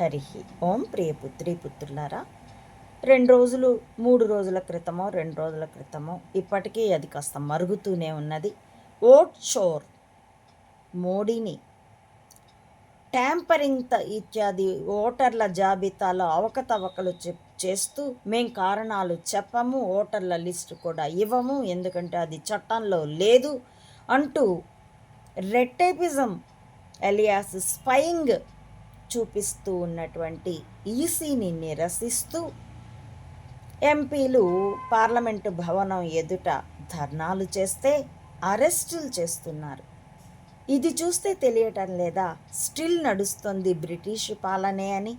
హరి ఓం ప్రియపుత్రి పుత్రులారా. రెండు రోజులు మూడు రోజుల క్రితమో రెండు రోజుల క్రితమో ఇప్పటికీ అది కాస్త మరుగుతూనే ఉన్నది. ఓట్ షోర్ మోడీని ట్యాంపరింగ్ త- ఇత్యాది ఓటర్ల జాబితాలో అవకతవకలు చెప్ చేస్తూ మేం కారణాలు చెప్పము ఓటర్ల లిస్టు కూడా ఇవ్వము ఎందుకంటే అది చట్టంలో లేదు అంటూ రెట్టేపిజం ఎలియాస్ స్పయింగ్ చూపిస్తూ ఉన్నటువంటి ఈసీని నిరసిస్తూ ఎంపీలు పార్లమెంటు భవనం ఎదుట ధర్నాలు చేస్తే అరెస్టులు చేస్తున్నారు. ఇది చూస్తే తెలియటం లేదా స్టిల్ నడుస్తుంది బ్రిటిష్ పాలనే అని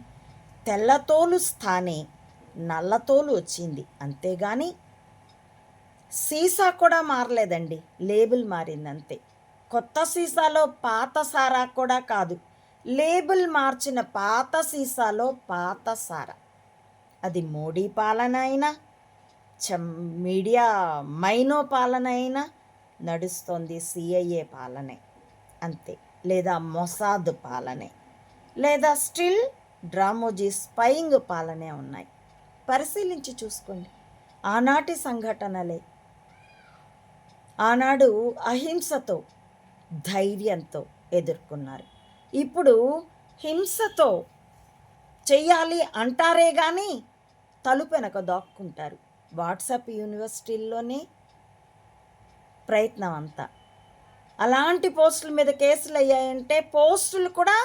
తెల్లతోలు స్థానే నల్లతోలు వచ్చింది. అంతేగాని సీసా కూడా మారలేదండి. లేబుల్ మారింది అంతే కొత్త సీసాలో పాత సారా కూడా కాదు. లేబుల్ మార్చిన పాత సీసాలో పాత సార. అది మోడీ పాలన అయినా చం మీడియా మైనో పాలన అయినా నడుస్తోంది సిఐఏ పాలనే. అంతే. లేదా మొసాద్ పాలనే. లేదా స్టిల్ డ్రామోజీ స్పయింగ్ పాలనే ఉన్నాయి. పరిశీలించి చూసుకోండి. ఆనాటి సంఘటనలే. ఆనాడు అహింసతో ధైర్యంతో ఎదుర్కొన్నారు. ఇప్పుడు హింసతో చెయ్యాలి అంటారే కానీ తలుపెనక దాక్కుంటారు. వాట్సాప్ యూనివర్సిటీల్లోనే ప్రయత్నం అంతా. అలాంటి పోస్టుల మీద కేసులు అయ్యాయంటే పోస్టులు కూడా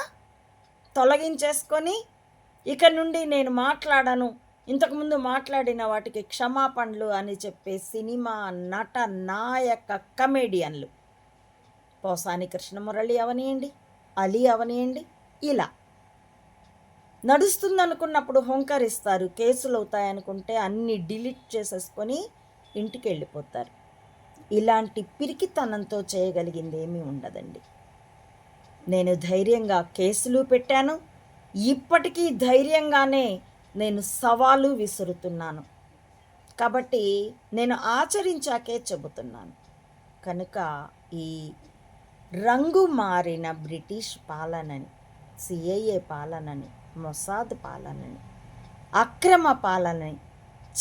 తొలగించేసుకొని ఇక నుండి నేను మాట్లాడను. ఇంతకుముందు మాట్లాడిన వాటికి క్షమాపణలు అని చెప్పే సినిమా నట నాయక కమేడియన్లు పోసాని కృష్ణమురళి అవనియండి. అలీ అవనియండి. ఇలా. నడుస్తుందనుకున్నప్పుడు హుంకరిస్తారు. కేసులు అవుతాయనుకుంటే అన్ని డిలీట్ చేసేసుకొని ఇంటికి వెళ్ళిపోతారు ఇలాంటి పిరికితనంతో చేయగలిగింది ఏమీ ఉండదండి. నేను ధైర్యంగా కేసులు పెట్టాను. ఇప్పటికీ ధైర్యంగానే నేను సవాలు విసురుతున్నాను. కాబట్టి నేను ఆచరించాకే చెబుతున్నాను. కనుక ఈ రంగు మారిన బ్రిటిష్ పాలనని సిఐఏ పాలనని మొసాద్ పాలనని అక్రమ పాలనని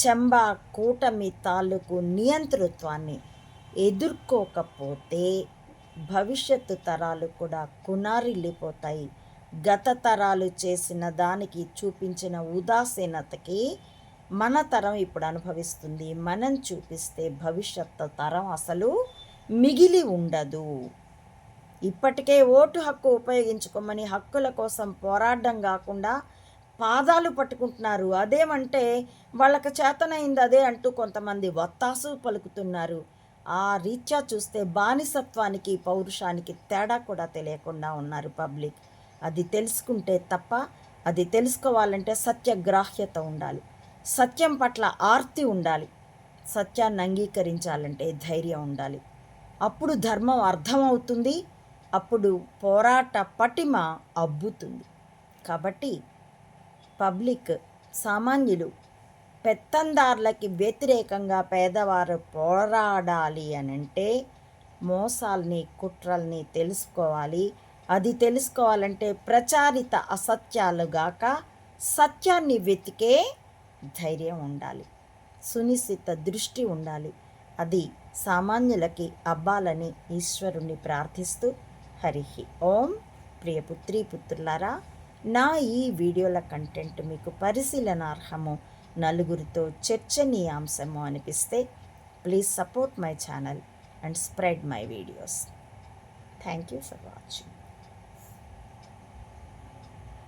చెంబా కూటమి తాలూకు నియంతృత్వాన్ని ఎదుర్కోకపోతే భవిష్యత్తు తరాలు కూడా కునారిల్లిపోతాయి. గత తరాలు చేసిన దానికి చూపించిన ఉదాసీనతకి మన తరం ఇప్పుడు అనుభవిస్తుంది. మనం చూపిస్తే భవిష్యత్తు తరం అసలు మిగిలి ఉండదు. ఇప్పటికే ఓటు హక్కు ఉపయోగించుకోమని హక్కుల కోసం పోరాడడం కాకుండా పాదాలు పట్టుకుంటున్నారు. అదేమంటే వాళ్ళకి చేతనైంది అదే అంటూ కొంతమంది వత్తాసు పలుకుతున్నారు. ఆ రీత్యా చూస్తే బానిసత్వానికి పౌరుషానికి తేడా కూడా తెలియకుండా ఉన్నారు పబ్లిక్. అది తెలుసుకుంటే తప్ప అది తెలుసుకోవాలంటే సత్యగ్రాహ్యత ఉండాలి. సత్యం పట్ల ఆర్తి ఉండాలి. సత్యాన్ని అంగీకరించాలంటే ధైర్యం ఉండాలి. అప్పుడు ధర్మం అర్థమవుతుంది. అప్పుడు పోరాట పటిమ అబ్బుతుంది. కాబట్టి పబ్లిక్ సామాన్యులు పెత్తందారులకి వ్యతిరేకంగా పేదవారు పోరాడాలి అని అంటే మోసాల్ని కుట్రల్ని తెలుసుకోవాలి. అది తెలుసుకోవాలంటే ప్రచారిత అసత్యాలు గాక సత్యాన్ని వెతికే ధైర్యం ఉండాలి. సునిశ్చిత దృష్టి ఉండాలి. అది సామాన్యులకి అబ్బాలని ఈశ్వరుణ్ణి ప్రార్థిస్తూ హరి ఓం ప్రియపుత్రి పుత్రులారా నా ఈ వీడియోల కంటెంట్ మీకు పరిశీలనార్హము నలుగురితో చర్చనీయాంశము అనిపిస్తే please support my channel and spread my videos thank you for watching